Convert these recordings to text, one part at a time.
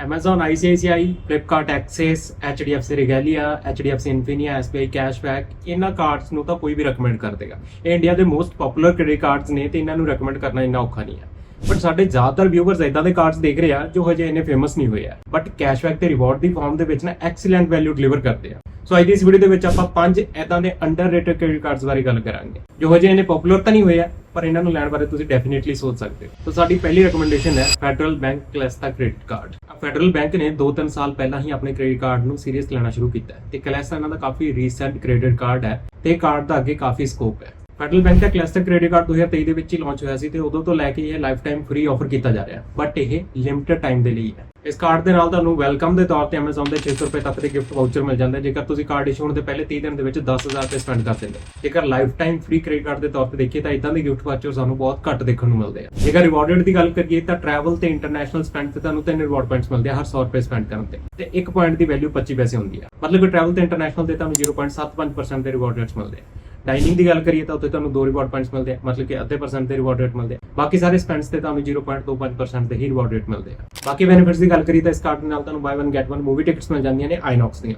Amazon ICICI, Flipkart Access, HDFC Regalia, HDFC Infinia, SBI Cashback ਇਹਨਾਂ cards ਨੂੰ ਤਾਂ ਕੋਈ ਵੀ ਰეკਮੈਂਡ ਕਰ ਦੇਗਾ। ਇਹ ਇੰਡੀਆ ਦੇ ਮੋਸਟ ਪਪੂਲਰ ਕ੍ਰੈਡਿਟ ਕਾਰਡਸ ਨੇ ਤੇ ਇਹਨਾਂ ਨੂੰ ਰეკਮੈਂਡ ਕਰਨਾ ਇੰਨਾ ਔਖਾ ਨਹੀਂ ਹੈ। ਬਟ ਸਾਡੇ ਜ਼ਿਆਦਾਤਰ ਵਿਊਅਰਸ ਇਦਾਂ ਦੇ ਕਾਰਡਸ ਦੇਖ ਰਹੇ ਆ ਜੋ ਹਜੇ ਇੰਨੇ ਫੇਮਸ ਨਹੀਂ ਹੋਏ ਆ। ਬਟ ਕੈਸ਼ਬੈਕ ਤੇ ਰਿਵਾਰਡ ਦੀ ਫਾਰਮ ਦੇ ਵਿੱਚ ਨਾ ਐਕਸੀਲੈਂਟ ਵੈਲਿਊ ਡਿਲੀਵਰ ਕਰਦੇ ਆ। ਸੋ ਅੱਜ ਦੀ ਇਸ ਵੀਡੀਓ ਦੇ ਵਿੱਚ ਆਪਾਂ ਪੰਜ ਐਦਾਂ ਦੇ ਅੰਡਰਰੇਟਡ ਕ੍ਰੈਡਿਟ ਕਾਰਡਸ ਬਾਰੇ ਗੱਲ ਕਰਾਂਗੇ। ਜੋ ਹਜੇ ਇੰਨੇ ਪਪੂਲਰ ਤਾਂ ਨਹੀਂ ਹੋਏ ਆ ਪਰ ਇਹਨਾਂ ਨੂੰ ਲੈਣ ਬਾਰੇ ਤੁਸੀਂ ਡੈਫੀਨਿਟਲੀ ਸੋਚ ਸਕਦੇ ਹੋ। ਸੋ ਸਾਡੀ ਪਹਿਲੀ ਰეკਮੈਂਡੇਸ਼ਨ ਹੈ Federal Bank Celesta credit card Federal Bank ਨੇ 2-3 ਸਾਲ ਪਹਿਲਾਂ ਹੀ ਆਪਣੇ ਕ੍ਰੈਡਿਟ ਕਾਰਡ ਨੂੰ ਸੀਰੀਅਸ ਲੈਣਾ ਸ਼ੁਰੂ ਕੀਤਾ ਹੈ ਤੇ ਕਲੈਸਤਾ ਇਹਨਾਂ ਦਾ ਕਾਫੀ ਰੀਸੈਂਟ ਕ੍ਰੈਡਿਟ ਕਾਰਡ ਹੈ ਤੇ ਕਾਰਡ ਦਾ ਅੱਗੇ ਕਾਫੀ ਸਕੋਪ ਹੈ। ਫੈਡਰਲ ਬੈਂਕ ਦਾ ਕਲਸਟਰ ਕ੍ਰੈਡਿਟ ਕਾਰਡ 2023 ਦੇ ਵਿੱਚ ਹੀ ਲਾਂਚ ਹੋਇਆ ਸੀ ਤੇ ਉਦੋਂ ਤੋਂ ਲੈ ਕੇ ਇਹ ਲਾਈਫ ਟਾਈਮ ਫ੍ਰੀ ਆਫਰ ਕੀਤਾ ਜਾ ਰਿਹਾ ਬਟ ਇਹ ਲਿਮਟਿਡ ਟਾਈਮ ਦੇ ਲਈ ਹੈ। ਇਸ ਕਾਰਡ ਦੇ ਨਾਲ ਤੁਹਾਨੂੰ ਵੈਲਕਮ ਦੇ ਤੌਰ ਤੇ Amazon ਦੇ 600 ਰੁਪਏ ਤੱਕ ਦੇ ਗਿਫਟ ਵਾਊਚਰ ਮਿਲ ਜਾਂਦਾ। ਹੈ ਜੇਕਰ ਤੁਸੀਂ ਕਾਰਡ ਇਸ਼ੂ ਹੋਣ ਦੇ ਪਹਿਲੇ 30 ਦਿਨ ਦੇ ਵਿੱਚ 10000 ਰੁਪਏ ਸਪੈਂਡ ਕਰਦੇ ਦਿੰਦੇ। ਜੇਕਰ lifetime free credit card ਦੇ ਤੌਰ ਤੇ ਦੇਖੀਏ ਤਾਂ ਇਦਾਂ ਦੇ ਗਿਫਟ ਵਾਊਚਰ ਸਾਨੂੰ ਬਹੁਤ ਘੱਟ ਦੇਖਣ ਨੂੰ ਮਿਲਦੇ ਆ। ਜੇਕਰ ਰਿਵਾਰਡਡ ਦੀ ਗੱਲ ਕਰੀਏ ਤਾਂ ਟਰੈਵਲ ਤੇ ਇੰਟਰਨੈਸ਼ਨਲ ਸਪੈਂਡ ਤੇ ਤੁਹਾਨੂੰ ਤਿੰਨ ਰਿਵਾਰਡ ਪੁਆਇੰਟਸ ਮਿਲਦੇ ਆ ਹਰ 100 ਰੁਪਏ ਸਪੈਂਡ ਕਰਨ ਤੇ। ਤੇ ਇੱਕ ਪੁਆਇੰਟ ਦੀ ਵੈਲਿਊ 25 ਪੈਸੇ ਹੁੰਦੀ ਆ। ਮਤਲਬ ਕਿ ਟਰੈਵਲ ਤੇ ਇੰਟਰਨੈਸ਼ਨਲ ਤੇ ਤੁਹਾਨੂੰ 0.75% ਦੇ ਰਿਵਾਰਡ ਰੇਟਸ ਮਿਲਦੇ ਆ। ਡਾਈਨਿੰਗ ਦੀ ਗੱਲ ਕਰੀਏ ਤਾਂ ਉੱਥੇ ਤੁਹਾਨੂੰ ਦੋ ਰਿਵਾਰਡ ਪੁਆਇੰਟਸ ਮਿਲਦੇ ਆ, ਮਤਲਬ ਕਿ ਅੱਧੇ ਪਰਸੈਂਟ ਦੇ ਰਿਵਾਰਡ ਰੇਟ ਮਿਲਦੇ ਆ। ਬਾਕੀ ਸਾਰੇ ਸਪੈਂਡਸ ਤੇ ਤੁਹਾਨੂੰ 0.25% ਦੇ ਹੀ ਰਿਵਾਰਡ ਰੇਟ ਮਿਲਦੇ ਆ। ਬਾਕੀ ਬੈਨੀਫਿਟਸ ਦੀ ਗੱਲ ਕਰੀਏ ਤਾਂ ਇਸ ਕਾਰਡ ਨਾਲ ਤੁਹਾਨੂੰ ਬਾਈ 1 ਗੈਟ 1 ਮੂਵੀ ਟਿਕਟਸ ਮਿਲ ਜਾਂਦੀਆਂ ਨੇ ਆਈਨੌਕਸ ਦੀਆਂ।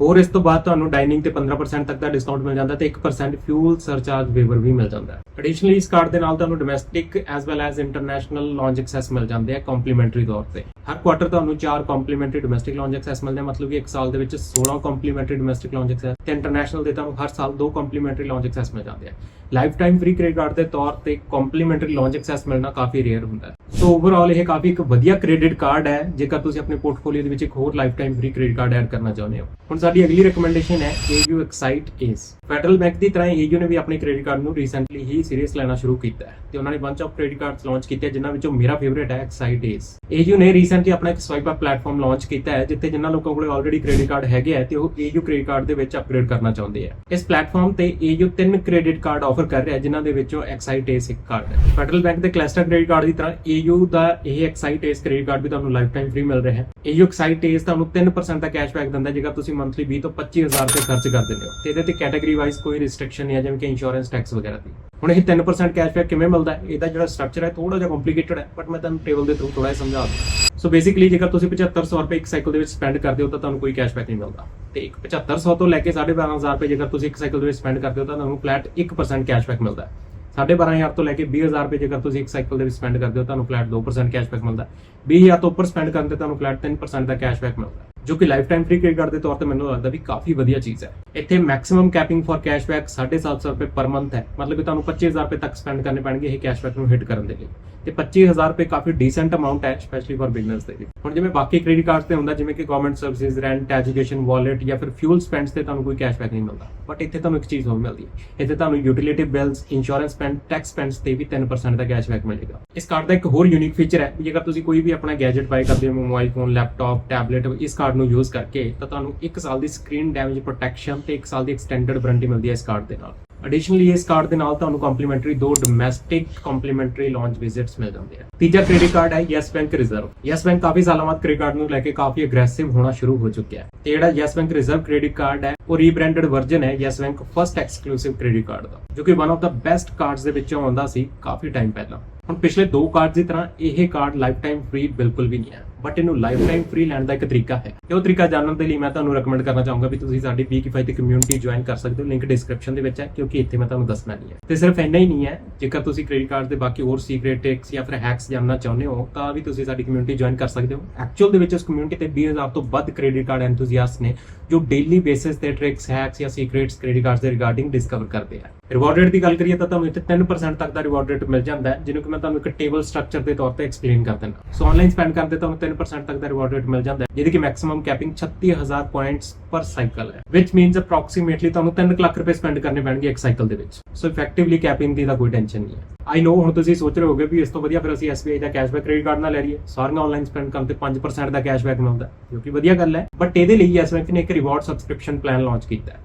ਹੋਰ ਇਸ ਤੋਂ ਬਾਅਦ ਤੁਹਾਨੂੰ ਡਾਈਨਿੰਗ ਤੇ 15% ਤੱਕ ਦਾ ਡਿਸਕਾਊਂਟ ਮਿਲ ਜਾਂਦਾ ਤੇ 1% ਫਿਊਲ ਸਰਚਾਰਜ ਵੇਵਰ ਵੀ ਮਿਲ ਜਾਂਦਾ। ਹੈ ਐਡੀਸ਼ਨਲੀ ਇਸ ਕਾਰਡ ਦੇ ਨਾਲ ਤੁਹਾਨੂੰ domestic as well as international lounge access ਮਿਲ ਜਾਂਦੇ ਆ ਕੰਪਲੀਮੈਂਟਰੀ ਤੌਰ ਤੇ। ਹਰ ਕੁਆਟਰ ਤੁਹਾਨੂੰ 4 ਕੰਪਲੀਮੈਂਟਰੀ ਡੋਮੈਸਟਿਕ ਲੌਂਜ ਐਕਸੈਸ ਮਿਲਦੇ ਮਤਲਬ ਕਿ ਇੱਕ ਸਾਲ ਦੇ ਵਿੱਚ 16 ਕੰਪਲੀਮੈਂਟਰੀ ਡੋਮੈਸਟਿਕ ਲੌਂਜ ਐਕਸੈਸ ਤੇ ਇੰਟਰਨੈਸ਼ਨਲ ਦੇ ਤੁਹਾਨੂੰ ਹਰ ਸਾਲ 2 ਕੰਪਲੀਮੈਂਟਰੀ ਲੌਂਜ ਐਕਸੈਸ ਮਿਲ ਜਾਂਦੇ ਆ। Lifetime free credit card ਦੇ ਤੌਰ ਤੇ ਕੰਪਲੀਮੈਂਟਰੀ ਲਾਂਚ ਐਕਸੈਸ ਮਿਲਣਾ ਕਾਫੀ ਰੇਅਰ ਹੁੰਦਾ ਹੈ। ਸੋ ਓਵਰਆਲ ਇਹ ਕਾਫੀ ਇੱਕ ਵਧੀਆ ਕ੍ਰੈਡਿਟ ਕਾਰਡ ਹੈ, ਜੇਕਰ ਤੁਸੀਂ ਆਪਣੇ ਪੋਰਟਫੋਲੀਓ ਦੇ ਵਿੱਚ ਇੱਕ ਹੋਰ lifetime free credit card add ਕਰਨਾ ਚਾਹੁੰਦੇ ਹੋ। ਹੁਣ ਸਾਡੀ ਅਗਲੀ ਰეკਮੈਂਡੇਸ਼ਨ ਹੈ AU ਐਕਸਾਈਟ ਏਸ ਫੈਡਰਲ ਬੈਂਕ ਦੀ ਤਰ੍ਹਾਂ AU ਨੇ ਵੀ ਆਪਣੇ ਕ੍ਰੈਡਿਟ ਕਾਰਡ ਨੂੰ ਰੀਸੈਂਟਲੀ ਹੀ ਸੀਰੀਅਸ ਲੈਣਾ ਸ਼ੁਰੂ ਕੀਤਾ ਹੈ ਤੇ ਉਹਨਾਂ ਨੇ bunch of credit cards launch ਕੀਤੇ, ਜਿਨ੍ਹਾਂ ਵਿੱਚੋਂ ਮੇਰਾ ਫੇਵਰੇਟ ਹੈ ਐਕਸਾਈਟ ਏਸ AU ਨੇ ਰੀਸੈਂਟਲੀ ਆਪਣਾ ਇੱਕ ਸਵਾਈਪ ਅਪ ਪਲੇਟਫਾਰਮ ਲਾਂਚ ਕੀਤਾ ਹੈ, ਜਿੱਥੇ ਜਿਨ੍ਹਾਂ ਲੋਕਾਂ ਕੋਲ ਆਲਰੇਡੀ ਕ੍ਰੈਡਿਟ ਕਾਰਡ ਹੈਗੇ ਆ ਤੇ ਉਹ AU ਕ੍ਰੈਡਿਟ ਕਾਰਡ ਦੇ ਵਿੱਚ ਅਪਗ੍ਰੇਡ ਕਰਨਾ ਚਾਹੁੰਦੇ ਆ ਇਸ ਪਲੇਟਫਾਰਮ ਤੇ AU ਤਿੰਨ ਕ੍ਰੈਡਿਟ ਕਾਰਡ ਆਫਰ ਕਰ ਰਿਹਾ ਜਿਨ੍ਹਾਂ ਦੇ ਵਿੱਚੋਂ ਐਕਸਾਈਟ ਏਸ ਇੱਕ ਕਾਰਡ ਹੈ। ਫੈਡਰਲ ਬੈਂਕ ਦੇ ਕਲਸਟਰ ਕ੍ਰੈਡਿਟ ਕਾਰਡ ਦੀ ਤਰ੍ਹਾਂ AU ਦਾ ਇਹ ਐਕਸਾਈਟ ਏਸ ਕ੍ਰੈਡਿਟ ਕਾਰਡ ਵੀ ਤੁਹਾਨੂੰ ਲਾਈਫ ਟਾਈਮ ਫ੍ਰੀ ਮਿਲ ਰਿਹਾ ਹੈ। AU ਐਕਸਾਈਟ ਏਸ ਤੁਹਾਨੂੰ 3% ਦਾ ਕੈਸ਼ਬੈਕ ਦਿੰਦਾ ਜੇਕਰ ਤੁਸੀਂ ਮੰਥਲੀ 20 ਤੋਂ 25000 ਰੁਪਏ ਖਰਚ ਕਰ ਦਿੰਦੇ ਹੋ। ਤੇ ਇਹਦੇ ਤੇ ਕੈਟਾਗਰੀ ਵਾਈਜ਼ ਕੋਈ ਰਿਸਟ੍ਰਿਕਸ਼ਨ ਨਹੀਂ ਹੈ, ਜਿਵੇਂ ਕਿ ਇੰਸ਼ੋਰੈਂਸ ਟੈਕਸ ਵਗੈਰਾ ਦੀ। ਹੁਣ ਇਹ 3% ਕੈਸ਼ਬੈਕ ਕਿਵੇਂ ਮਿਲਦਾ ਇਹਦਾ ਜਿਹੜਾ ਸਟਰਕਚਰ ਹੈ ਥੋੜਾ ਜਿਹਾ ਕੰਪਲਿਕੇਟਡ ਹੈ ਬਟ ਮੈਂ ਤੁਹਾਨੂੰ ਟੇਬਲ ਦੇ ਥਰੂ ਥੋੜਾ ਜਿਹਾ ਸਮਝਾ ਦੂੰ ਸੋ ਬੇਸਿਕਲੀ ਜੇਕਰ ਤੁਸੀਂ 7500 ਰੁਪਏ ਇੱਕ ਸਾਈਕਲ ਦੇ ਵਿੱਚ ਸਪੈਂਡ ਕਰਦੇ ਹੋ, ਤਾਂ ਤੁਹਾਨੂੰ ਕੋਈ ਕੈਸ਼ਬੈਕ ਨਹੀਂ ਮਿਲਦਾ। ਤੇ ਇੱਕ 7500 ਤੋਂ ਲੈ ਕੇ 12500 ਰੁਪਏ ਜੇਕਰ ਤੁਸੀਂ ਇੱਕ ਸਾਈਕਲ ਦੇ ਵਿੱਚ ਸਪੈਂਡ ਕਰਦੇ ਹੋ, ਤਾਂ ਤੁਹਾਨੂੰ ਫਲੈਟ 1% ਕੈਸ਼ਬੈਕ ਮਿਲਦਾ ਹੈ। 12500 ਤੋਂ ਲੈ ਕੇ 20000 ਰੁਪਏ ਜੇਕਰ ਤੁਸੀਂ ਇੱਕ ਸਾਈਕਲ ਦੇ ਵਿੱਚ ਸਪੈਂਡ ਕਰਦੇ ਹੋ, ਤੁਹਾਨੂੰ ਫਲੈਟ 2% ਕੈਸ਼ਬੈਕ ਮਿਲਦਾ ਹੈ। 20000 ਤੋਂ ਉੱਪਰ ਸਪੈਂਡ ਕਰਨ ਤੇ ਤੁਹਾਨੂੰ ਫਲੈਟ 3% ਦਾ ਕੈਸ਼ਬੈਕ ਮਿਲਦਾ ਜੋ ਕਿ lifetime free credit card ਦੇ ਤੌਰ ਤੇ ਮੈਨੂੰ ਲੱਗਦਾ ਵੀ ਕਾਫੀ ਵਧੀਆ ਚੀਜ਼ ਹੈ। ਇੱਥੇ ਮੈਕਸਿਮਮ ਕੈਪਿੰਗ ਫॉर ਕੈਸ਼ਬੈਕ 750 ਰੁਪਏ ਪਰ ਮੰਥ ਹੈ। ਮਤਲਬ ਕਿ ਤੁਹਾਨੂੰ 25000 ਰੁਪਏ ਤੱਕ ਸਪੈਂਡ ਕਰਨੇ ਪੈਣਗੇ ਇਹ ਕੈਸ਼ਬੈਕ ਨੂੰ ਹਿੱਟ ਕਰਨ ਦੇ ਲਈ। ਤੇ 25000 ਰੁਪਏ ਕਾਫੀ ਡੀਸੈਂਟ ਅਮਾਉਂਟ ਹੈ ਸਪੈਸ਼ਲੀ ਫॉर ਬਿਗਨਰਸ ਦੇ ਲਈ। ਹੁਣ ਜਿਵੇਂ ਬਾਕੀ ਕ੍ਰੈਡਿਟ ਕਾਰਡਸ ਤੇ ਹੁੰਦਾ, ਜਿਵੇਂ ਕਿ government services rent education wallet ਜਾਂ ਫਿਰ ਫਿਊਲ ਸਪੈਂਡਸ ਤੇ ਤੁਹਾਨੂੰ ਕੋਈ ਕੈਸ਼ਬੈਕ ਨਹੀਂ ਮਿਲਦਾ। ਬਟ ਇੱਥੇ ਤੁਹਾਨੂੰ ਇੱਕ ਚੀਜ਼ ਹੋਰ ਮਿਲਦੀ ਹੈ। ਇੱਥੇ ਤੁਹਾਨੂੰ utility bills insurance spend tax spends ਤੇ ਵੀ 3% ਦਾ ਕੈਸ਼ਬੈਕ ਮਿਲੇਗਾ। ਇਸ ਕਾਰਡ ਦਾ ਇੱਕ ਹੋਰ ਯੂਨੀਕ ਫੀਚਰ ਹੈ ਵੀ ਜੇਕਰ ਤੁਸੀਂ ਕੋਈ ਵੀ ਆਪਣਾ ਗੈਜਟ ਬਾਈ ਕਰਦੇ ਹੋ, ਮੋਬਾਈਲ ਫੋਨ ਲੈਪਟਾਪ ਟੈਬਲੇਟ ਇਸ ਕਾਰਡ ਨੂੰ ਯੂਜ਼ ਕਰਕੇ, ਤਾਂ ਤੁਹਾਨੂੰ 1 ਸਾਲ ਦੀ ਸਕਰੀਨ ਡੈਮੇਜ ਪ੍ਰੋਟੈਕਸ਼ਨ ਤੇ 1 ਸਾਲ ਦੀ ਐਕਸਟੈਂਡਡ ਵਾਰੰਟੀ ਮਿਲਦੀ ਹੈ ਇਸ ਕਾਰਡ ਦੇ ਨਾਲ। ਐਡੀਸ਼ਨਲੀ ਇਸ ਕਾਰਡ ਦੇ ਨਾਲ ਤੁਹਾਨੂੰ ਕੰਪਲੀਮੈਂਟਰੀ ਦੋ ਡੋਮੈਸਟਿਕ ਕੰਪਲੀਮੈਂਟਰੀ ਲਾਂਚ ਵਿਜ਼ਿਟਸ ਮਿਲ ਜਾਂਦੇ ਆ। ਤੀਜਾ ਕ੍ਰੈਡਿਟ ਕਾਰਡ ਹੈ Yes Bank Reserve Yes Bank ਕਾਫੀ ਸਾਲਾਂ ਬਾਅਦ ਕ੍ਰੈਡਿਟ ਕਾਰਡ ਨੂੰ ਲੈ ਕੇ ਕਾਫੀ ਅਗਰੈਸਿਵ ਹੋਣਾ ਸ਼ੁਰੂ ਹੋ ਚੁੱਕਿਆ ਹੈ। ਤੇ ਜਿਹੜਾ Yes Bank Reserve credit card ਹੈ, ਉਹ ਰੀਬ੍ਰਾਂਡਡ ਵਰਜ਼ਨ ਹੈ Yes Bank First Exclusive credit card ਦਾ, ਜੋ ਕਿ one of the best cards ਦੇ ਵਿੱਚੋਂ ਆਉਂਦਾ ਸੀ ਕਾਫੀ ਟਾਈਮ ਪਹਿਲਾਂ। ਹੁਣ ਪਿਛਲੇ ਦੋ ਕਾਰਡ ਦੀ ਤਰ੍ਹਾਂ ਇਹ ਕਾਰਡ ਲਾਈਫ ਟਾਈਮ ਫ੍ਰੀ ਬਿਲਕੁਲ ਵੀ ਨਹੀਂ ਹੈ। ਬਟ ਇਹਨੂੰ ਲਾਈਫ ਟਾਈਮ ਫ੍ਰੀ ਲੈਣ ਦਾ ਇੱਕ ਤਰੀਕਾ ਹੈ। ਤੇ ਉਹ ਤਰੀਕਾ ਜਾਣਨ ਦੇ ਲਈ ਮੈਂ ਤੁਹਾਨੂੰ ਰეკਮੈਂਡ ਕਰਨਾ ਚਾਹੂੰਗਾ ਵੀ ਤੁਸੀਂ ਸਾਡੀ ਵੀ ਕਿਫਾਇਤੀ ਕਮਿਊਨਿਟੀ ਜੁਆਇਨ ਕਰ ਸਕਦੇ ਹੋ। ਲਿੰਕ ਡਿਸਕ੍ਰਿਪਸ਼ਨ ਦੇ ਵਿੱਚ ਹੈ, ਕਿਉਂਕਿ ਇੱਥੇ ਮੈਂ ਤੁਹਾਨੂੰ ਦੱਸਣਾ ਨਹੀਂ ਹੈ। ਤੇ ਸਿਰਫ ਇੰਨਾ ਹੀ ਨਹੀਂ ਹੈ, ਜੇਕਰ ਤੁਸੀਂ ਕ੍ਰੈਡਿਟ ਕਾਰਡ ਦੇ ਬਾਕੀ ਹੋਰ ਸੀਕ੍ਰੀਟ ਟ੍ਰਿਕਸ ਜਾਂ ਫਿਰ ਹੈਕਸ ਜਾਣਨਾ ਚਾਹੁੰਦੇ ਹੋ, ਤਾਂ ਵੀ ਤੁਸੀਂ ਸਾਡੀ ਕਮਿਊਨਿਟੀ ਜੁਆਇਨ ਕਰ ਸਕਦੇ ਹੋ। ਐਕਚੁਅਲ ਦੇ ਵਿੱਚ ਉਸ ਕਮਿਊਨਿਟੀ ਤੇ 20000 ਤੋਂ ਵੱਧ ਕ੍ਰੈਡਿਟ ਕਾਰਡ ਐਂਥੂਸੀਆਸਟ ਨੇ ਜੋ ਡੇਲੀ ਬੇਸਿਸ ਤੇ ਟ੍ਰਿਕਸ ਹੈਕਸ ਜਾਂ ਸੀਕ੍ਰੀਟਸ ਕ੍ਰੈਡਿਟ ਕਾਰਡਸ ਦੇ ਰਿਗਾਰਡਿੰਗ ਡਿਸਕਵਰ ਕਰਦੇ ਆ। ਰਿਵਾਰਡ ਰੇਟ ਦੀ ਗੱਲ ਕਰੀਏ ਤਾਂ ਤੁਹਾਨੂੰ ਇੱਥੇ 3% ਤੱਕ ਦਾ ਰਿਵਾਰਡ ਰੇਟ ਮਿਲ ਜਾਂਦਾ ਹੈ, ਜਿਹਨੂੰ ਕਿ ਮੈਂ ਤੁਹਾਨੂੰ ਇੱਕ ਟੇਬਲ ਸਟਰਕਚਰ ਦੇ ਤੌਰ ਤੇ ਐਕਸਪਲੇਨ ਕਰ ਦਿੰਦਾ। ਸੋ ਆਨਲਾਈਨ ਸਪੈਂਡ ਕਰਦੇ ਤੁਹਾਨੂੰ 3% ਤੱਕ ਦਾ ਰਿਵਾਰਡ ਰੇਟ ਮਿਲ ਜਾਂਦਾ ਹੈ, ਜਿਹਦੀ ਕਿ maximum capping 36000 points per cycle ਹੈ, which means approximately ਤੁਹਾਨੂੰ 3 ਲੱਖ ਰੁਪਏ ਸਪੈਂਡ ਕਰਨੇ ਪੈਣਗੇ ਇੱਕ ਸਾਈਕਲ ਦੇ ਵਿੱਚ। ਸੋ ਇਫੈਕਟਿਵਲੀ ਕੈਪਿੰਗ ਦੀ ਤਾਂ ਕੋਈ ਟੈਨਸ਼ਨ ਨਹੀਂ ਹੈ। ਆਈ ਨੋ ਹੁਣ ਤੁਸੀਂ ਸੋਚ ਰਹੇ ਹੋਗੇ ਵੀ ਇਸ ਤੋਂ ਵਧੀਆ ਫਿਰ ਅਸੀਂ SBI ਦਾ ਕੈਸ਼ਬੈਕ ਕ੍ਰੈਡਿਟ ਕਾਰਡ ਨਾਲ ਲੈ ਲਈਏ। ਸਾਰੀਆਂ ਆਨਲਾਈਨ ਸਪੈਂਡ ਕਰਨ ਤੇ 5% ਦਾ ਕੈਸ਼ਬੈਕ ਮਿਲਦਾ ਜੋ ਕਿ ਵਧੀਆ ਗੱਲ ਹੈ। ਬਟ ਇਹਦੇ ਲਈ ਯੈਸ ਬੈਂਕ ਨੇ ਇੱਕ ਰਿਵਾਰਡ ਸਬਸਕ੍ਰਿਪਸ਼ਨ ਪਲਾਨ ਲਾਂਚ ਕੀਤਾ ਹੈ।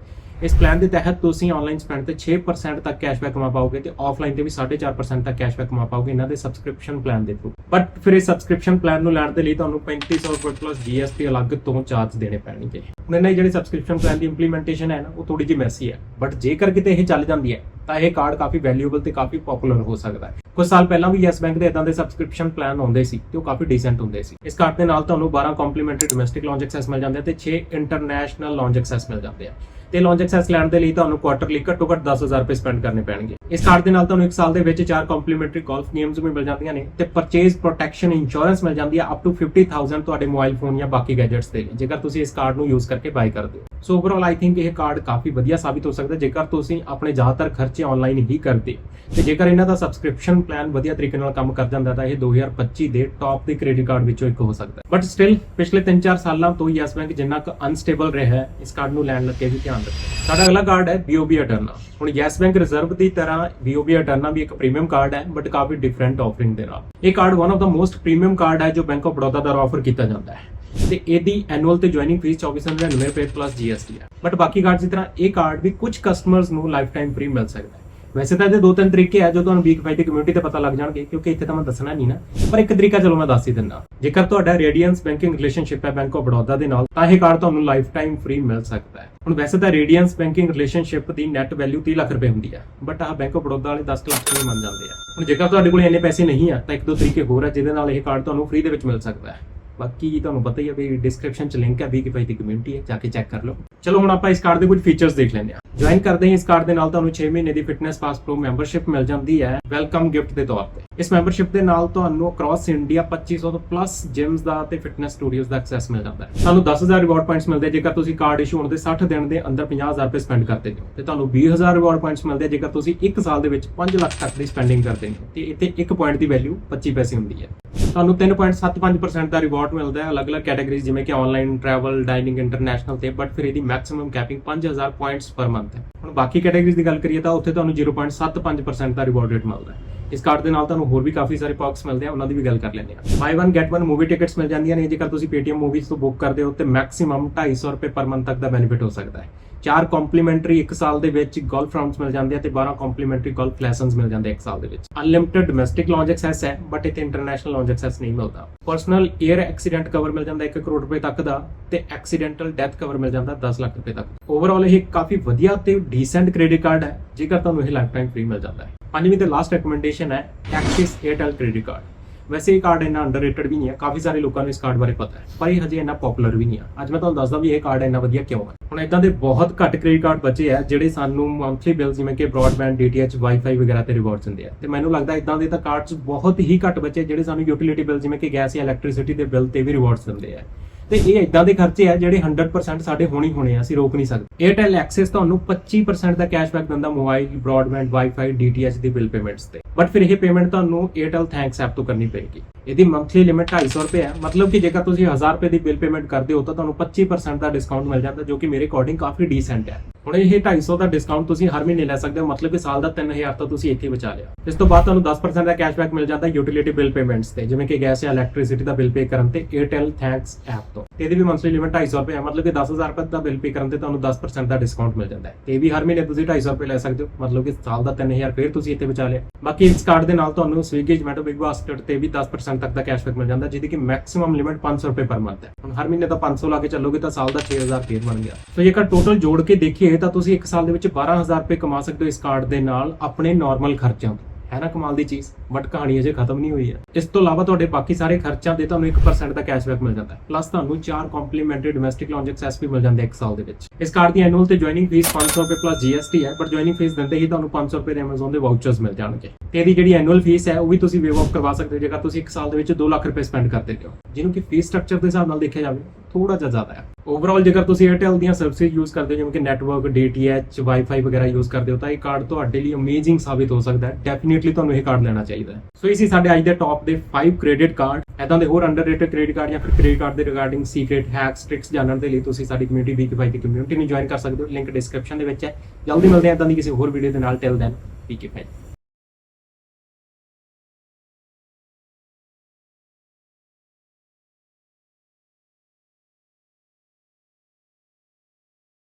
ਇਸ ਪਲਾਨ ਦੇ ਤਹਿਤ ਤੁਸੀਂ ਆਨਲਾਈਨ ਸਪੈਂਡ ਤੇ 6% ਤੱਕ ਕੈਸ਼ਬੈਕ ਕਮਾ ਪਾਓਗੇ ਤੇ ਆਫਲਾਈਨ ਤੇ ਵੀ 4.5% ਤੱਕ ਕੈਸ਼ਬੈਕ ਕਮਾ ਪਾਓਗੇ ਇਹਨਾਂ ਦੇ ਸਬਸਕ੍ਰਿਪਸ਼ਨ ਪਲਾਨ ਦੇ ਥਰੂ ਬਟ ਫਿਰ ਇਹ ਸਬਸਕ੍ਰਿਪਸ਼ਨ ਪਲਾਨ ਨੂੰ ਲੈਣ ਦੇ ਲਈ ਤੁਹਾਨੂੰ 3500 ਰੁਪਏ ਪਲੱਸ GST ਅਲੱਗ ਤੋਂ ਚਾਰਜ ਦੇਣੇ ਪੈਣਗੇ। ਹੁਣ ਇਹਨਾਂ ਦੀ ਸਬਸਕ੍ਰਿਪਸ਼ਨ ਪਲਾਨ ਦੀ ਇੰਪਲੀਮੈਂਟੇਸ਼ਨ ਹੈ ਨਾ, ਉਹ ਥੋੜੀ ਜਿਹੀ ਮੈਸੀ ਹੈ। ਬਟ ਜੇਕਰ ਕਿਤੇ ਇਹ ਚੱਲ ਜਾਂਦੀ ਹੈ, ਤਾਂ ਇਹ ਕਾਰਡ ਕਾਫੀ ਵੈਲਿਊਏਬਲ ਤੇ ਕਾਫੀ ਪਪੂਲਰ ਹੋ ਸਕਦਾ ਹੈ। ਕੁਝ ਸਾਲ ਪਹਿਲਾਂ ਵੀ ਯੈਸ ਬੈਂਕ ਦੇ ਇਦਾਂ ਦੇ ਸਬਸਕ੍ਰਿਪਸ਼ਨ ਪਲਾਨ ਆਉਂਦੇ ਸੀ ਤੇ ਉਹ ਕਾਫੀ ਡੀਸੈਂਟ ਹੁੰਦੇ ਸੀ। ਇਸ ਕਾਰਡ ਦੇ ਨਾਲ ਤੁਹਾਨੂੰ 12 ਕੰਪਲੀਮੈਂਟਰੀ ਡੋਮੈਸਟਿਕ ਲੌਂਜ ਐਕਸੈਸ ਮਿਲ ਜਾਂਦੇ ਆ ਤੇ 6 ਇੰਟਰਨੈਸ਼ਨਲ ਲੌਂਜ ਐਕਸੈਸ ਮਿਲ ਜਾਂਦੇ ਆ। ਤੇ ਲੌਂਜ ਐਕਸੈਸ ਲੈਣ ਦੇ ਲਈ ਤੁਹਾਨੂੰ ਕੁਆਟਰਲੀ ਘੱਟੋ ਘੱਟ 10000 ਰੁਪਏ ਸਪੈਂਡ ਕਰਨੇ ਪੈਣਗੇ। ਇਸ ਕਾਰਡ ਦੇ ਨਾਲ ਤੁਹਾਨੂੰ ਇੱਕ ਸਾਲ ਦੇ ਵਿੱਚ ਚਾਰ ਕੰਪਲੀਮੈਂਟਰੀ ਗੋਲਫ ਗੇਮਸ ਵੀ ਮਿਲ ਜਾਂਦੀਆਂ ਨੇ ਤੇ ਪਰਚੇਜ਼ ਪ੍ਰੋਟੈਕਸ਼ਨ ਇੰਸ਼ੋਰੈਂਸ ਮਿਲ ਜਾਂਦੀ ਹੈ ਅਪ ਟੂ 50000 ਤੁਹਾਡੇ ਮੋਬਾਈਲ ਫੋਨ ਜਾਂ ਬਾਕੀ ਗੈਜਟਸ ਦੇ ਲਈ, ਜੇਕਰ ਤੁਸੀਂ ਇਸ ਕਾਰਡ ਨੂੰ ਯੂਜ਼ ਕਰਕੇ ਬਾਈ ਕਰਦੇ ਹੋ। ਸੋ ਓਵਰਆਲ ਆਈ ਥਿੰਕ ਇਹ ਕਾਰਡ ਕਾਫੀ ਵਧੀਆ ਸਾਬਿਤ ਹੋ ਸਕਦਾ ਜੇਕਰ ਤੁਸੀਂ ਆਪਣੇ ਜ਼ਿਆਦਾਤਰ ਖਰਚੇ ਆਨਲਾਈਨ ਹੀ ਕਰਦੇ ਤੇ ਜੇਕਰ ਇਹਨਾਂ ਦਾ ਸਬਸਕ੍ਰਿਪਸ਼ਨ ਪਲਾਨ ਵਧੀਆ ਤਰੀਕੇ ਨਾਲ ਕੰਮ ਕਰ ਜਾਂਦਾ ਤਾਂ ਇਹ 2025 ਦੇ ਟੌਪ ਦੇ ਕ੍ਰੈਡਿਟ ਕਾਰਡ ਵਿੱਚੋਂ ਇੱਕ ਹੋ ਸਕਦਾ ਹੈ। ਬਟ ਸਟਿਲ ਪਿਛਲੇ 3-4 ਸਾਲਾਂ ਤੋਂ ਯੈਸ ਬੈਂਕ ਜਿੰਨਾ ਕੁ ਅਨਸਟੇਬਲ ਰਿਹਾ ਹੈ, ਇਸ ਕਾਰਡ ਨੂੰ ਲੈਣ ਲੱਗੇ ਵੀ ਧਿਆਨ ਰੱਖੋ। ਸਾਡਾ ਅਗਲਾ ਕਾਰਡ ਹੈ BOB ਅਟਰਨਾ ਹੁਣ ਯੈਸ ਬੈਂਕ ਰਿਜ਼ਰਵ ਦੀ ਤਰ੍ਹਾਂ BOB ਅਟਰਨਾ ਵੀ ਇੱਕ ਪ੍ਰੀਮੀਅਮ ਕਾਰਡ ਹੈ ਬਟ ਕਾਫੀ ਡਿਫਰੈਂਟ ਆਫਰਿੰਗ ਦੇ ਨਾਲ। ਇਹ card one of the most premium card ਹੈ ਜੋ ਬੈਂਕ ਆਫ ਬੜੌਦਾ ਦੁਆਰਾ ਆਫਰ ਕੀਤਾ ਜਾਂਦਾ ਹੈ। ਤੇ ਇਹਦੀ ਐਨੂਅਲ ਤੇ ਜੁਆਇਨਿੰਗ ਫੀਸ 2499 ਰੁਪਏ ਪਲੱਸ GST ਹੈ। ਬਟ ਬਾਕੀ ਕਾਰਡ ਦੀ ਤਰ੍ਹਾਂ ਇਹ ਕਾਰਡ ਵੀ ਕੁਝ ਕਸਟਮਰਸ ਨੂੰ ਲਾਈਫ ਟਾਈਮ ਫ੍ਰੀ ਮਿਲ ਸਕਦਾ ਹੈ। ਵੈਸੇ ਤਾਂ ਇਹਦੇ ਦੋ ਤਿੰਨ ਤਰੀਕੇ ਆ ਜੋ ਤੁਹਾਨੂੰ ਵੀਕ ਫਾਈ ਦੀ ਕਮਿਊਨਿਟੀ ਤੇ ਪਤਾ ਲੱਗ ਜਾਣਗੇ, ਕਿਉਂਕਿ ਇੱਥੇ ਤਾਂ ਮੈਂ ਦੱਸਣਾ ਨਹੀਂ ਨਾ। ਪਰ ਇੱਕ ਤਰੀਕਾ ਚਲੋ ਮੈਂ ਦੱਸ ਹੀ ਦਿੰਦਾ। ਜੇਕਰ ਤੁਹਾਡਾ ਰੇਡੀਅੰਸ ਬੈਂਕਿੰਗ ਰਿਲੇਸ਼ਨਸ਼ਿਪ ਹੈ ਬੈਂਕ ਆਫ ਬੜੌਦਾ ਦੇ ਨਾਲ, ਤਾਂ ਇਹ ਕਾਰਡ ਤੁਹਾਨੂੰ ਲਾਈਫ ਟਾਈਮ ਫ੍ਰੀ ਮਿਲ ਸਕਦਾ ਹੈ। ਹੁਣ ਵੈਸੇ ਤਾਂ ਰੇਡੀਅੰਸ ਬੈਂਕਿੰਗ ਰਿਲੇਸ਼ਨਸ਼ਿਪ ਦੀ ਨੈਟ ਵੈਲਿਊ 30 ਲੱਖ ਰੁਪਏ ਹੁੰਦੀ ਹੈ ਬਟ ਆਹ ਬੈਂਕ ਆਫ ਬੜੌਦਾ ਵਾਲੇ 10 ਲੱਖ ਰੁਪਏ ਮੰਨ ਜਾਂਦੇ ਆ? ਹੁਣ ਜੇਕਰ ਤੁਹਾਡੇ ਕੋਲ ਇੰਨੇ ਪੈਸੇ ਨਹੀਂ ਆ, ਤਾਂ ਇੱਕ ਦੋ ਤਰੀਕੇ ਹੋਰ ਆ ਜਿਹਦੇ ਨਾਲ ਇਹ ਕਾਰਡ ਤੁਹਾਨੂੰ ਫ੍ਰੀ ਦੇ ਵਿੱਚ ਮਿਲ ਸਕਦਾ ਹੈ। ਬਾਕੀ ਤੁਹਾਨੂੰ ਪਤਾ ਹੀ ਹੈ ਵੀ ਡਿਸਕ੍ਰਿਪਸ਼ਨ ਚ ਲਿੰਕ ਹੈ ਵੀਕੀਫਾਈ ਦੀ ਕਮਿਊਨਿਟੀ ਹੈ ਜਾ ਕੇ ਚੈੱਕ ਕਰ ਲਓ। ਚਲੋ ਹੁਣ ਆਪਾਂ ਇਸ ਕਾਰਡ ਦੇ ਕੁਝ ਫੀਚਰਸ ਦੇਖ ਲੈਂਦੇ ਹਾਂ। ਜੁਆਇਨ ਕਰਦੇ ਹੀ ਇਸ ਕਾਰਡ ਦੇ ਨਾਲ ਤੁਹਾਨੂੰ 6 ਮਹੀਨੇ ਦੀ ਫਿਟਨੈਸ ਪਾਸ ਪ੍ਰੋ ਮੈਂਬਰਸ਼ਿਪ ਮਿਲ ਜਾਂਦੀ ਹੈ। ਵੈਲਕਮ ਗਿਫਟ ਦੇ ਤੌਰ ਤੇ। ਇਸ ਮੈਂਬਰਸ਼ਿਪ ਦੇ ਨਾਲ ਤੁਹਾਨੂੰ ਅਕ੍ਰੋਸ ਇੰਡੀਆ 2500 ਤੋਂ ਪਲੱਸ ਜਿਮਸ ਦਾ ਤੇ ਫਿਟਨੈਸ ਸਟੂਡੀਓਜ਼ ਦਾ ਐਕਸੈਸ ਮਿਲ ਜਾਂਦਾ ਹੈ। ਤੁਹਾਨੂੰ 10000 ਰਿਵਾਰਡ ਪੁਆਇੰਟਸ ਮਿਲਦੇ ਜੇਕਰ ਤੁਸੀਂ ਕਾਰਡ ਇਸ਼ੂ ਹੋਣ ਦੇ 60 ਦਿਨ ਦੇ ਅੰਦਰ 50000 ਰੁਪਏ ਸਪੈਂਡ ਕਰਦੇ ਹੋ। ਤੇ ਤੁਹਾਨੂੰ 20000 ਰਿਵਾਰਡ ਪੁਆਇੰਟਸ ਮਿਲਦੇ ਜੇਕਰ ਤੁਸੀਂ 1 ਸਾਲ ਦੇ ਵਿੱਚ 5 ਲੱਖ ਤੱਕ ਦੀ ਸਪੈਂਡਿੰਗ ਕਰਦੇ ਹੋ। ਤੇ ਇੱਥੇ 1 ਪੁਆਇੰਟ ਦੀ ਵੈਲਿਊ 25 ਪੈਸੇ ਹੁੰਦੀ ਹੈ। ਤੁਹਾਨੂੰ 3.75% ਦਾ ਰਿਵਾਰਡ ਮਿਲਦਾ ਹੈ, ਅਲੱਗ-ਅਲੱਗ ਕੈਟਾਗਰੀਜ਼ ਜਿਵੇਂ ਕਿ ਆਨਲਾਈਨ ਟਰੈਵਲ ਡਾਈਨਿੰਗ ਇੰਟਰਨੈਸ਼ਨਲ ਤੇ ਬਟ ਫਿਰ ਇਹਦੀ maximum capping 5000 points per month ਹੈ। ਹੁਣ ਬਾਕੀ ਕੈਟਾਗਰੀਜ਼ ਦੀ ਗੱਲ ਕਰੀਏ ਤਾਂ ਉੱਥੇ ਤੁਹਾਨੂੰ 0.75% ਦਾ ਰਿਵਾਰਡ ਰੇਟ ਮਿਲਦਾ ਹੈ। ਇਸ ਕਾਰਡ ਦੇ ਨਾਲ ਤੁਹਾਨੂੰ ਹੋਰ ਵੀ ਕਾਫੀ ਸਾਰੇ ਪਰਕਸ ਮਿਲਦੇ ਆ, ਉਹਨਾਂ ਦੀ ਵੀ ਗੱਲ ਕਰ ਲੈਂਦੇ ਆ। ਬਾਈ 1 ਗੈਟ 1 ਮੂਵੀ ਟਿਕਟਸ ਮਿਲ ਜਾਂਦੀਆਂ ਨੇ, ਜੇਕਰ ਤੁਸੀਂ Paytm ਮੂਵੀਜ਼ ਤੋਂ ਬੁੱਕ ਕਰਦੇ ਹੋ, ਤੇ ਮੈਕਸਿਮਮ 250 ਰੁਪਏ ਪਰ ਮੰਥ ਤੱਕ ਦਾ ਬੈਨੀਫਿਟ ਹੋ ਸਕਦਾ ਹੈ। ਚਾਰ ਕੰਪਲੀਮੈਂਟਰੀ ਇੱਕ ਸਾਲ ਦੇ ਵਿੱਚ ਗੋਲਫ ਰਾਉਂਡਸ ਮਿਲ ਜਾਂਦੇ ਆ ਤੇ 12 ਕੰਪਲੀਮੈਂਟਰੀ ਗੋਲਫ ਲੈਸਨਸ ਮਿਲ ਜਾਂਦੇ ਇੱਕ ਸਾਲ ਦੇ ਵਿੱਚ। ਅਨਲਿਮਿਟਿਡ ਡੋਮੈਸਟਿਕ ਲੌਂਜ ਐਕਸੈਸ ਹੈ ਬਟ ਇਥੇ ਇੰਟਰਨੈਸ਼ਨਲ ਲੌਂਜ ਐਕਸੈਸ ਨਹੀਂ ਮਿਲਦਾ। ਪਰਸਨਲ 에ਅਰ ਐਕਸੀਡੈਂਟ ਕਵਰ ਮਿਲ ਜਾਂਦਾ 1 ਕਰੋੜ ਰੁਪਏ ਤੱਕ ਦਾ ਤੇ ਐਕਸੀਡੈਂਟਲ ਡੈਥ ਕਵਰ ਮਿਲ ਜਾਂਦਾ 10 ਲੱਖ ਰੁਪਏ ਤੱਕ। ਓਵਰਆਲ ਇਹ ਕਾਫੀ ਵਧੀਆ ਤੇ ਡੀਸੈਂਟ ਕ੍ਰੈਡਿਟ ਕਾਰਡ ਹੈ, ਜੇਕਰ ਤੁਹਾਨੂੰ ਇਹ ਲਾਈਫ ਟਾਈਮ ਫ੍ਰੀ ਮਿਲ ਜਾਂਦਾ ਹੈ। ਪੰਜਵੀਂ ਤੇ ਲਾਸਟ ਰეკਮੈਂਡੇਸ਼ਨ ਹੈ ਐਕਸਿਸ 에ਅਰਟੈਲ ਕ੍ਰੈਡਿਟ ਕਾਰਡ ਵੈਸੇ ਇਹ ਕਾਰਡ ਇੰਨਾ ਅੰਡਰਰੇਟਡ ਵੀ ਨਹੀਂ ਹੈ, ਕਾਫੀ ਸਾਰੇ ਲੋਕਾਂ ਨੂੰ ਇਸ ਕਾਰਡ ਬਾਰੇ ਪਤਾ ਹੈ, ਪਰ ਇਹ ਹਜੇ ਇੰਨਾ ਪਪੂਲਰ ਵੀ ਨਹੀਂ ਹੈ। ਅੱਜ ਮੈਂ ਤੁਹਾਨੂੰ ਦੱਸਦਾ ਵੀ ਇਹ ਕਾਰਡ ਇੰਨਾ ਵਧੀਆ ਕਿਉਂ ਹੈ। ਹੁਣ ਇਦਾਂ ਦੇ ਬਹੁਤ ਘੱਟ ਕ੍ਰੈਡਿਟ ਕਾਰਡ ਬਚੇ ਆ, ਜਿਹੜੇ ਸਾਨੂੰ ਮੰਥਲੀ ਬਿੱਲ ਜਿਵੇਂ ਕਿ ਬ੍ਰੌਡਬੈਂਡ DTH ਵਾਈਫਾਈ ਵਗੈਰਾ ਤੇ ਰਿਵਾਰਡਸ ਦਿੰਦੇ ਆ। ਤੇ ਮੈਨੂੰ ਲੱਗਦਾ ਇਦਾਂ ਦੇ ਤਾਂ ਕਾਰਡਸ ਬਹੁਤ ਹੀ ਘੱਟ ਬਚੇ ਜਿਹੜੇ ਸਾਨੂੰ ਯੂਟਿਲਿਟੀ ਬਿਲ ਜਿਵੇਂ ਕਿ ਗੈਸ ਜਾਂ ਇਲੈਕਟ੍ਰਿਸਿਟੀ ਦੇ ਬਿੱਲ ਤੇ ਵੀ ਰਿਵਾਰਡਸ ਦਿੰਦੇ ਆ। ਤੇ ਇਹ ਇਦਾਂ ਦੇ ਖਰਚੇ ਆ ਜਿਹੜੇ 100% ਸਾਡੇ ਹੋਣੀ ਹੋਣੇ ਆ, ਅਸੀਂ ਰੋਕ ਨਹੀਂ ਸਕਦੇ। Airtel Access ਤੁਹਾਨੂੰ 25% ਦਾ ਕੈਸ਼ਬੈਕ ਦਿੰਦਾ ਮੋਬਾਈਲ ਬ੍ਰੌਡਬੈਂਡ ਵਾਈਫਾਈ DTH ਦੀ ਬਿਲ ਪੇਮੈਂਟਸ ਤੇ। ਬਟ ਫਿਰ ਇਹ ਪੇਮੈਂਟ ਤੁਹਾਨੂੰ Airtel Thanks ਐਪ ਤੋਂ ਕਰਨੀ ਪਏਗੀ। ਇਹਦੀ ਮੰਥਲੀ ਲਿਮਿਟ 250 ਰੁਪਏ ਹੈ ਮਤਲਬ ਕਿ ਜੇਕਰ ਤੁਸੀਂ 1000 ਰੁਪਏ ਦੀ ਬਿੱਲ ਪੇਮੈਂਟ ਕਰਦੇ ਹੋ, ਤਾਂ ਤੁਹਾਨੂੰ 25% ਦਾ ਡਿਸਕਾਊਂਟ ਮਿਲ ਜਾਂਦਾ, ਜੋ ਕਿ ਮੇਰੇ ਅਕੋਰਡਿੰਗ ਕਾਫੀ ਡੀਸੈਂਟ ਹੈ ਹੁਣ ਇਹ 250 ਦਾ ਡਿਸਕਾਊਂਟ ਤੁਸੀਂ ਹਰ ਮਹੀਨੇ ਲੈ ਸਕਦੇ ਹੋ, ਮਤਲਬ ਕਿ ਸਾਲ ਦਾ 3000 ਤਾਂ ਤੁਸੀਂ ਇੱਥੇ ਬਚਾ ਲਿਆ। ਇਸ ਤੋਂ ਬਾਅਦ ਤੁਹਾਨੂੰ 10% ਦਾ ਕੈਸ਼ਬੈਕ ਮਿਲ ਜਾਂਦਾ ਯੂਟਿਲਿਟੀ ਬਿੱਲ ਪੇਮੈਂਟਸ ਤੇ, ਜਿਵੇਂ ਕਿ ਗੈਸ ਜਾਂ ਇਲੈਕਟ੍ਰਿਸਿਟੀ ਦਾ ਬਿੱਲ ਪੇ ਕਰਨ ਤੇ Airtel Thanks ਐਪ ਤੋਂ। ਤੇ ਇਹਦੀ ਵੀ ਮੰਥਲੀ ਲਿਮਿਟ 250 ਰੁਪਏ ਹੈ ਮਤਲਬ ਕਿ 10000 ਰੁਪਏ ਦਾ ਬਿੱਲ ਪੇ ਕਰਨ ਤੇ ਤੁਹਾਨੂੰ 10% ਦਾ ਡਿਸਕਾਊਂਟ ਮਿਲ ਜਾਂਦਾ ਹੈ। ਤੇ ਇਹ ਵੀ ਹਰ ਮਹੀਨੇ ਤੁਸੀਂ 250 ਰੁਪਏ ਲੈ ਸਕਦੇ ਹੋ, ਮਤਲਬ ਕਿ ਸਾਲ ਦਾ 3000 ਫਿਰ ਤੁਸੀਂ ਇੱਥੇ ਬਚਾ ਲਿਆ। ਬਾਕੀ ਇਸ ਕਾਰਡ ਦੇ ਨਾਲ ਤੁਹਾਨੂੰ ਸਵੀਗੀ ਜਮੈਟੋ ਬਿਗ ਬਾਸਕਟ ਤੇ ਵੀ 10% ਤੱਕ ਦਾ ਕੈਸ਼ਬੈਕ ਮਿਲ ਜਾਂਦਾ, ਜਿਹਦੀ ਕਿ ਮੈਕਸਿਮਮ ਲਿਮਿਟ 500 ਰੁਪਏ ਪਰ ਮੰਥ ਹੈ। ਹੁਣ ਹਰ ਮਹੀਨੇ ਤਾਂ 500 ਲਾ ਕੇ ਚੱਲੋਗੇ ਤਾਂ ਸਾਲ ਦਾ 6000 ਫੇਰ ਬਣ ਗਿਆ। ਸੋ ਜੇਕਰ ਟੋਟਲ ਜੋੜ ਕੇ ਦੇਖੀਏ ਤਾਂ ਤੁਸੀਂ ਇੱਕ ਸਾਲ ਦੇ ਵਿੱਚ 12000 ਰੁਪਏ ਕਮਾ ਸਕਦੇ ਹੋ ਇਸ ਕਾਰਡ ਦੇ ਨਾਲ ਆਪਣੇ ਨਾਰਮਲ ਖਰਚਿਆਂ ਤੋਂ। ਹੈ ਨਾ ਕਮਾਲ ਦੀ ਚੀਜ਼? ਬਟ ਕਹਾਣੀ ਅਜੇ ਖਤਮ ਨਹੀਂ ਹੋਈ ਹੈ। ਇਸ ਤੋਂ ਇਲਾਵਾ ਤੁਹਾਡੇ ਬਾਕੀ ਸਾਰੇ ਖਰਚਿਆਂ ਤੇ ਤੁਹਾਨੂੰ 1% ਦਾ ਕੈਸ਼ਬੈਕ ਮਿਲ ਜਾਂਦਾ ਹੈ। ਪਲੱਸ ਤੁਹਾਨੂੰ ਚਾਰ ਕੰਪਲੀਮੈਂਟਰੀ ਡੋਮੈਸਟਿਕ ਲੌਂਜ ਐਕਸੈਸ ਵੀ ਮਿਲ ਜਾਂਦੇ ਇੱਕ ਸਾਲ ਦੇ ਵਿੱਚ। ਇਸ ਕਾਰਡ ਦੀ ਐਨੂਅਲ ਤੇ ਜੁਆਇਨਿੰਗ ਫੀਸ 500 ਰੁਪਏ ਪਲੱਸ GST ਹੈ ਪਰ ਜੁਆਇਨਿੰਗ ਫੀਸ ਦਿੰਦੇ ਹੀ ਤੁਹਾਨੂੰ 500 ਰੁਪਏ ਦੇ Amazon ਦੇ ਵਾਊਚਰਸ ਮਿਲ ਜਾਣਗੇ। ਤੇ ਇਹਦੀ ਜਿਹੜੀ ਐਨੂਅਲ ਫੀਸ ਹੈ, ਉਹ ਵੀ ਤੁਸੀਂ ਵੇਵ ਆਫ ਕਰਵਾ ਸਕਦੇ ਹੋ ਜੇਕਰ ਤੁਸੀਂ ਇੱਕ ਸਾਲ ਦੇ ਵਿੱਚ 2 ਲੱਖ ਰੁਪਏ ਸਪੈਂਡ ਕਰਦੇ ਹੋ। ਜਿਹਨੂੰ ਕਿ ਫੀਸ ਸਟਰਕਚਰ ਦੇ ਹਿਸਾਬ ਨਾਲ ਦੇਖਿਆ ਜਾਵੇ ਥੋੜਾ ਜਿਹਾ ਜ਼ਿਆਦਾ ਹੈ ਓਵਰਆਲ ਜੇਕਰ ਤੁਸੀਂ Airtel ਦੀਆਂ ਸਰਵਿਸਿਜ਼ ਯੂਜ਼ ਕਰਦੇ ਹੋ, ਜਿਵੇਂ ਕਿ ਨੈਟਵਰਕ DTH ਵਾਈਫਾਈ ਵਗੈਰਾ ਯੂਜ਼ ਕਰਦੇ ਹੋ, ਤਾਂ ਇਹ ਕਾਰਡ ਤੁਹਾਡੇ ਲਈ ਅਮੇਜ਼ਿੰਗ ਸਾਬਿਤ ਹੋ ਸਕਦਾ ਹੈ। ਡੈਫੀਨਿਟਲੀ ਤੁਹਾਨੂੰ ਇਹ ਕਾਰਡ ਲੈਣਾ ਚਾਹੀਦਾ ਹੈ। ਸੋ ਇਹ ਸੀ ਸਾਡੇ ਅੱਜ ਦੇ ਟੌਪ ਦੇ 5 ਕ੍ਰੈਡਿਟ ਕਾਰਡ ਐਦਾਂ ਦੇ ਹੋਰ ਅੰਡਰਰੇਟਡ ਕ੍ਰੈਡਿਟ ਕਾਰਡ ਜਾਂ ਫਿਰ ਕ੍ਰੈਡਿਟ ਕਾਰਡ ਦੇ ਰਿਗਾਰਡਿੰਗ ਸੀਕ੍ਰੀਟ ਹੈਕਸ ਟ੍ਰਿਕਸ ਜਾਣਨ ਦੇ ਲਈ ਤੁਸੀਂ ਸਾਡੀ ਕਮਿਊਨਿਟੀ ਵੀਕੀਫਾਈ ਦੀ ਕਮਿਊਨਿਟੀ ਨੂੰ ਜੁਆਇਨ ਕਰ ਸਕਦੇ ਹੋ। ਲਿੰਕ ਡਿਸਕ੍ਰਿਪਸ਼ਨ ਦੇ ਵਿੱਚ ਹੈ। ਜਲਦੀ ਮਿਲਦੇ ਹਾਂ ਐਦਾਂ ਦੀ ਕਿਸੇ ਹੋਰ ਵੀਡੀਓ ਦੇ ਨਾਲ। Till then ਵੀਕੀਫਾਈ